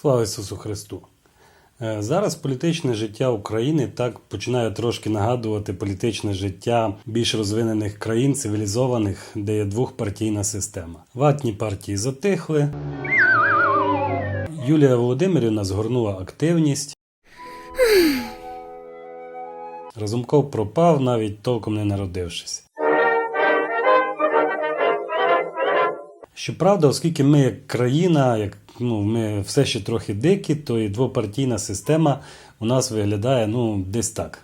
Слава Ісусу Христу! Е, Зараз політичне життя України так починає трошки нагадувати політичне життя більш розвинених країн, цивілізованих, де є двохпартійна система. Ватні партії затихли. Юлія Володимирівна згорнула активність. Разумков пропав, навіть толком не народившись. Щоправда, оскільки ми як країна, як ну, ми все ще трохи дикі, то і двопартійна система у нас виглядає ну, десь так.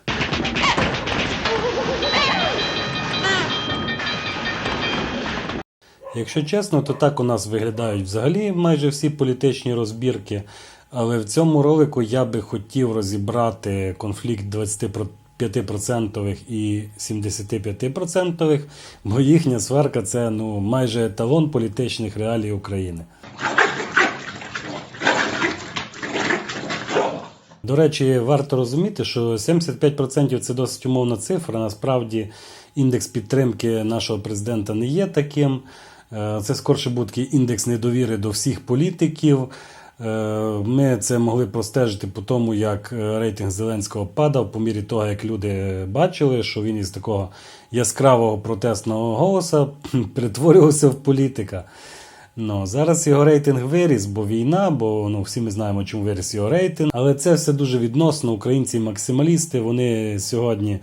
Якщо чесно, то так у нас виглядають взагалі майже всі політичні розбірки. Але в цьому ролику я би хотів розібрати конфлікт 25% і 75%, бо їхня сварка це ну, майже еталон політичних реалій України. До речі, варто розуміти, що 75% це досить умовна цифра. Насправді індекс підтримки нашого президента не є таким. Е, Це скорше буде такий індекс недовіри до всіх політиків. Е, Ми це могли простежити по тому, як е, рейтинг Зеленського падав, по мірі того, як люди бачили, що він із такого яскравого протестного голоса перетворювався в політика. Ну, зараз його рейтинг виріс, бо війна, бо ну, всі ми знаємо, чому виріс його рейтинг. Але це все дуже відносно. Українці максималісти, вони сьогодні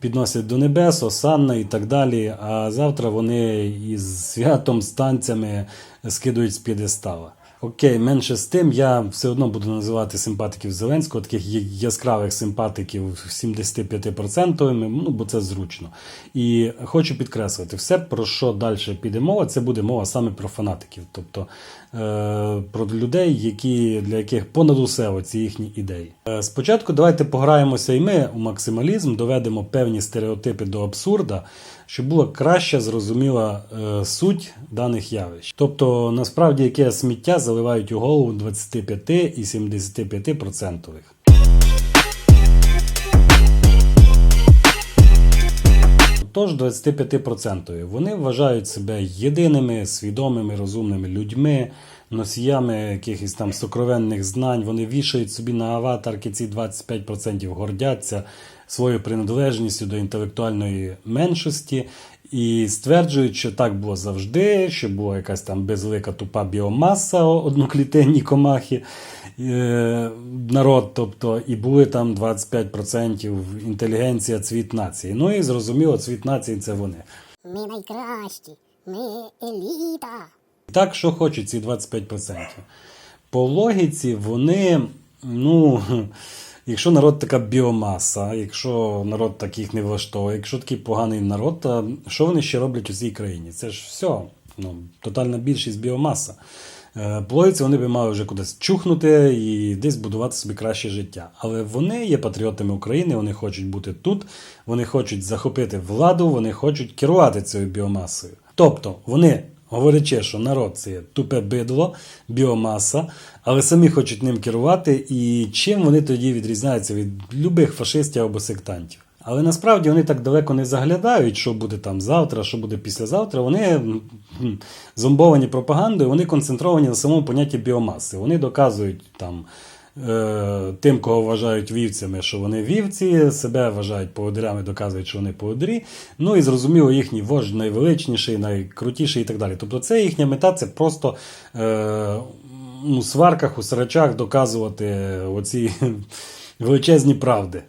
підносять до небес, осанна і так далі. А завтра вони із святом, з танцями скидують з п'єдестала. Окей, менше з тим, я все одно буду називати симпатиків Зеленського, таких яскравих симпатиків 75%, ну бо це зручно. І хочу підкреслити, все, про що далі піде мова, це буде мова саме про фанатиків, тобто е, про людей, які, для яких понад усе оці їхні ідеї. Е, спочатку давайте пограємося і ми у максималізм, доведемо певні стереотипи до абсурда, щоб була краще зрозуміла е, суть даних явищ. Тобто, насправді, яке сміття заливають у голову 25 і 75%. Тож 25%. Вони вважають себе єдиними, свідомими, розумними людьми, носіями якихось там сокровенних знань. Вони вішають собі на аватарки ці 25%, гордяться своєю приналежністю до інтелектуальної меншості і стверджують, що так було завжди, що була якась там безлика тупа біомаса одноклітинні комахи. е, Народ, тобто, і були там 25% інтелігенція, цвіт нації. Ну і зрозуміло, цвіт нації це вони. Ми найкращі, ми еліта. Так, що хочуть ці 25%. По логіці вони, ну, якщо народ така біомаса, якщо народ таких не влаштовує, якщо такий поганий народ, то що вони ще роблять у цій країні? Це ж все. Ну, тотальна більшість біомаса. Е, По логіці вони би мали вже кудись чухнути і десь будувати собі краще життя. Але вони є патріотами України, вони хочуть бути тут, вони хочуть захопити владу, вони хочуть керувати цією біомасою. Тобто вони говорячи, що народ це тупе бидло, біомаса, але самі хочуть ним керувати, і чим вони тоді відрізняються від любих фашистів або сектантів. Але насправді вони так далеко не заглядають, що буде там завтра, що буде післязавтра. Вони зомбовані пропагандою, вони концентровані на самому понятті біомаси. Вони доказують там тим, кого вважають вівцями, що вони вівці, себе вважають поводирями, доказують, що вони поводирі. Ну і зрозуміло, їхній вождь найвеличніший, найкрутіший і так далі. Тобто, це їхня мета, це просто е, у сварках, у срачах доказувати оці величезні правди.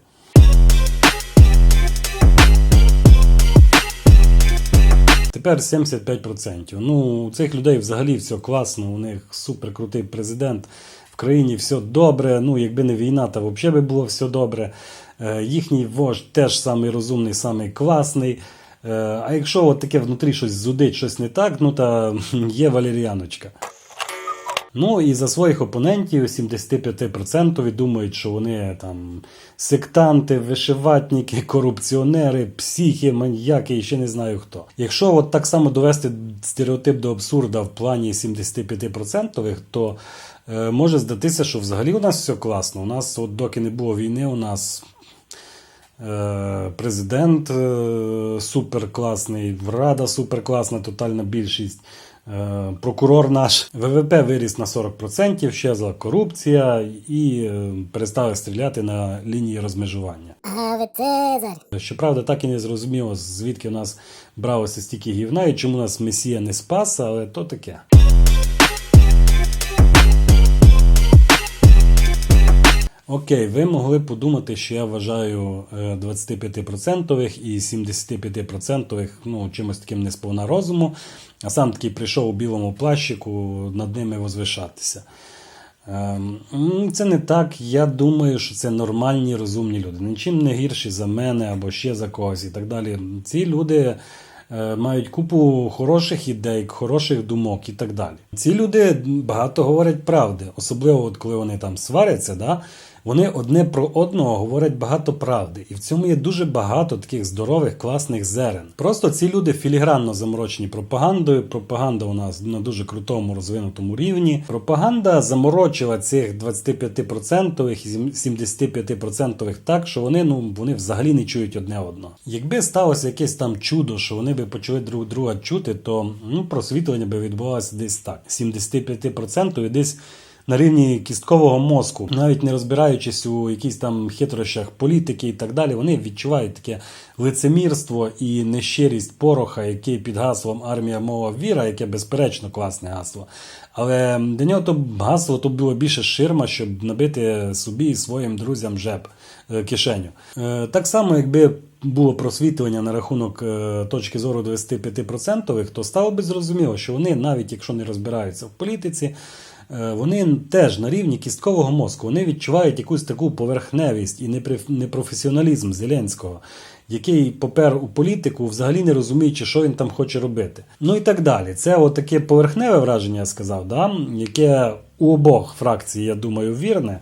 Тепер 75%. Ну, у цих людей взагалі все класно, у них суперкрутий президент. В країні все добре. Ну, якби не війна, то взагалі би було все добре. Е, їхній вождь теж самий розумний, самий класний. Е, а якщо от таке внутрі щось зудить, щось не так, ну та є валеріаночка. Ну і за своїх опонентів 75% думають, що вони там сектанти, вишиватники, корупціонери, психи, маньяки і ще не знаю хто. Якщо от так само довести стереотип до абсурда в плані 75%, то е, може здатися, що взагалі у нас все класно. У нас, от доки не було війни, у нас Е, Президент е, суперкласний, Рада суперкласна, тотальна більшість. Е, Прокурор наш ВВП виріс на 40%, щезла корупція і е, перестали стріляти на лінії розмежування. Щоправда, так і не зрозуміло, звідки у нас бралося стільки гівна і чому нас Месія не спас, але то таке. Окей, ви могли подумати, що я вважаю е, 25% і 75% ну, чимось таким не сповна розуму, а сам такий прийшов у білому плащику над ними возвишатися. Ем, Це не так. Я думаю, що це нормальні, розумні люди. Нічим не гірші за мене або ще за когось і так далі. Ці люди е, мають купу хороших ідей, хороших думок і так далі. Ці люди багато говорять правди, особливо от коли вони там сваряться, да? Вони одне про одного говорять багато правди. І в цьому є дуже багато таких здорових, класних зерен. Просто ці люди філігранно заморочені пропагандою. Пропаганда у нас на дуже крутому розвинутому рівні. Пропаганда заморочила цих 25% і 75% так, що вони ну вони взагалі не чують одне одного. Якби сталося якесь там чудо, що вони би почали друг друга чути, то ну просвітлення би відбувалося десь так: 75% і десь на рівні кісткового мозку, навіть не розбираючись у якісь там хитрощах політики і так далі, вони відчувають таке лицемірство і нещирість пороха, який під гаслом армія мова віра, яке безперечно класне гасло. Але для нього то гасло то було більше ширма, щоб набити собі і своїм друзям жеб е, кишеню. Е, Так само, якби було просвітлення на рахунок е, точки зору 25%, то стало би зрозуміло, що вони, навіть якщо не розбираються в політиці, вони теж на рівні кісткового мозку вони відчувають якусь таку поверхневість і непрофесіоналізм Зеленського, який попер у політику, взагалі не розуміючи, що він там хоче робити. Ну і так далі. Це таке поверхневе враження, я сказав, да? яке у обох фракцій, я думаю, вірне.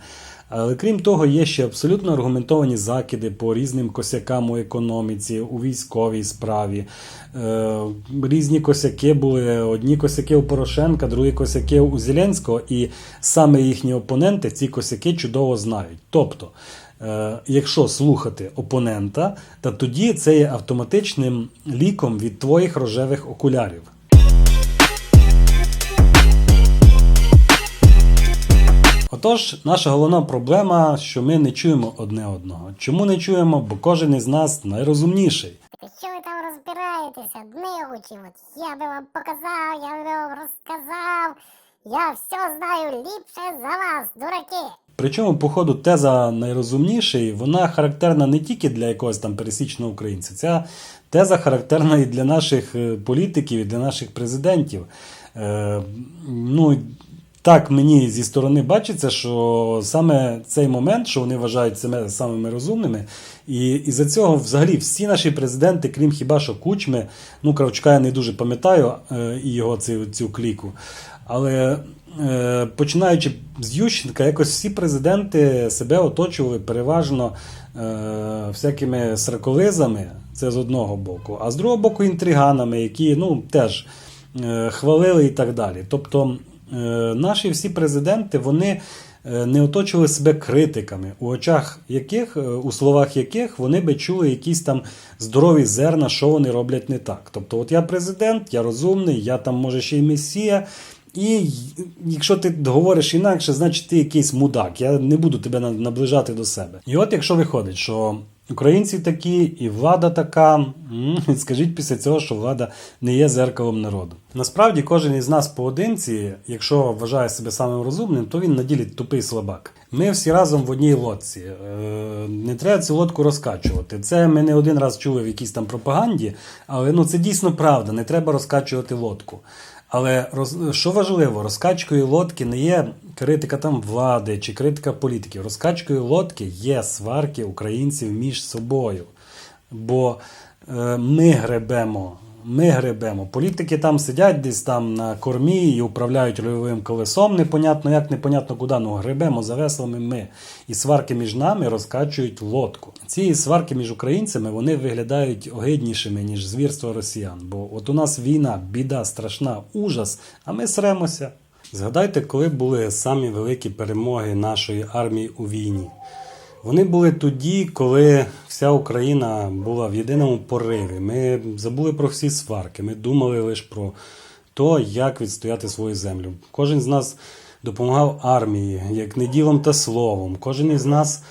Але крім того, є ще абсолютно аргументовані закиди по різним косякам у економіці, у військовій справі. Е, різні косяки були. Одні косяки у Порошенка, другі косяки у Зеленського, і саме їхні опоненти ці косяки чудово знають. Тобто, е, якщо слухати опонента, то тоді це є автоматичним ліком від твоїх рожевих окулярів. Отож, наша головна проблема, що ми не чуємо одне одного. Чому не чуємо? Бо кожен із нас найрозумніший. Що ви там розбираєтеся, дневучі? От я би вам показав, я би вам розказав. Я все знаю ліпше за вас, дураки. Причому, походу, теза найрозумніший, вона характерна не тільки для якогось там пересічного українця. Ця теза характерна і для наших е, політиків, і для наших президентів. Е, ну, так мені зі сторони бачиться, що саме цей момент, що вони вважають себе самими розумними, і, і за цього взагалі всі наші президенти, крім хіба що Кучми, ну Кравчука я не дуже пам'ятаю е, його цю, цю кліку. Але е, починаючи з Ющенка, якось всі президенти себе оточували переважно е, всякими сраколизами, це з одного боку, а з другого боку інтриганами, які ну, теж е, хвалили і так далі. Тобто наші всі президенти, вони е, не оточували себе критиками, у очах яких, е, у словах яких вони би чули якісь там здорові зерна, що вони роблять не так. Тобто, от я президент, я розумний, я там може ще й месія. І якщо ти говориш інакше, значить ти якийсь мудак. Я не буду тебе наближати до себе. І от якщо виходить, що українці такі, і влада така, скажіть після цього, що влада не є зеркалом народу. Насправді, кожен із нас поодинці, якщо вважає себе самим розумним, то він на ділі тупий слабак. Ми всі разом в одній лодці. Е, Не треба цю лодку розкачувати. Це ми не один раз чули в якійсь там пропаганді, але ну це дійсно правда. Не треба розкачувати лодку. Але роз, що важливо, розкачкою лодки не є критика там влади чи критика політиків. Розкачкою лодки є сварки українців між собою. Бо е, ми гребемо, ми гребемо. Політики там сидять десь там на кормі і управляють рольовим колесом, непонятно як, непонятно куди. Ну гребемо за веслами ми. І сварки між нами розкачують лодку. Ці сварки між українцями вони виглядають огиднішими, ніж звірство росіян. Бо от у нас війна, біда, страшна, ужас, а ми сремося. Згадайте, коли були самі великі перемоги нашої армії у війні. Вони були тоді, коли вся Україна була в єдиному пориві. Ми забули про всі сварки. Ми думали лише про хто як відстояти свою землю. Кожен з нас допомагав армії, як не ділом та словом. Кожен із нас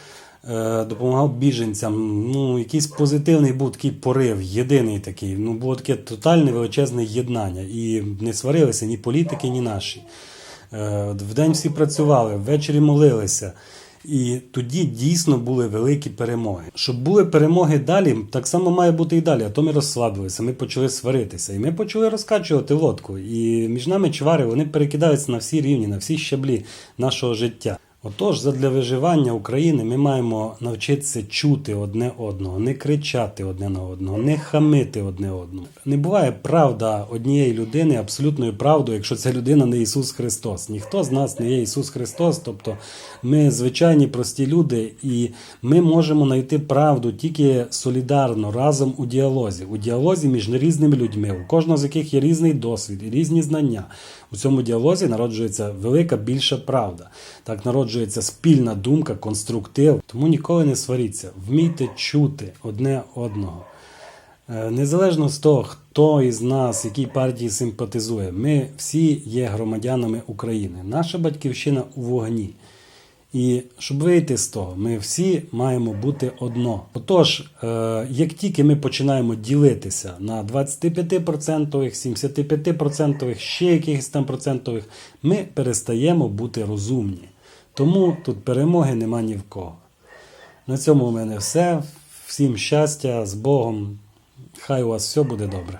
е, допомагав біженцям. Ну, якийсь позитивний був такий порив, єдиний такий. Ну, було таке тотальне величезне єднання. І не сварилися ні політики, ні наші. Е, Вдень всі працювали, ввечері молилися. І тоді дійсно були великі перемоги. Щоб були перемоги далі, так само має бути і далі. А то ми розслабилися, ми почали сваритися, і ми почали розкачувати лодку. І між нами чвари вони перекидаються на всі рівні, на всі щаблі нашого життя. Отож, задля виживання України ми маємо навчитися чути одне одного, не кричати одне на одного, не хамити одне одному. Не буває правда однієї людини абсолютною правдою, якщо ця людина не Ісус Христос. Ніхто з нас не є Ісус Христос, тобто ми звичайні прості люди, і ми можемо знайти правду тільки солідарно, разом у діалозі, у діалозі між різними людьми, у кожного з яких є різний досвід і різні знання. У цьому діалозі народжується велика більша правда. Так народжується спільна думка, конструктив. Тому ніколи не сваріться, вмійте чути одне одного. Е, Незалежно з того, хто із нас, якій партії симпатизує, ми всі є громадянами України. Наша батьківщина у вогні. І щоб вийти з того, ми всі маємо бути одно. Отож, е, як тільки ми починаємо ділитися на 25%, 75%, ще якихось там процентових, ми перестаємо бути розумні. Тому тут перемоги нема ні в кого. На цьому у мене все. Всім щастя, з Богом. Хай у вас все буде добре.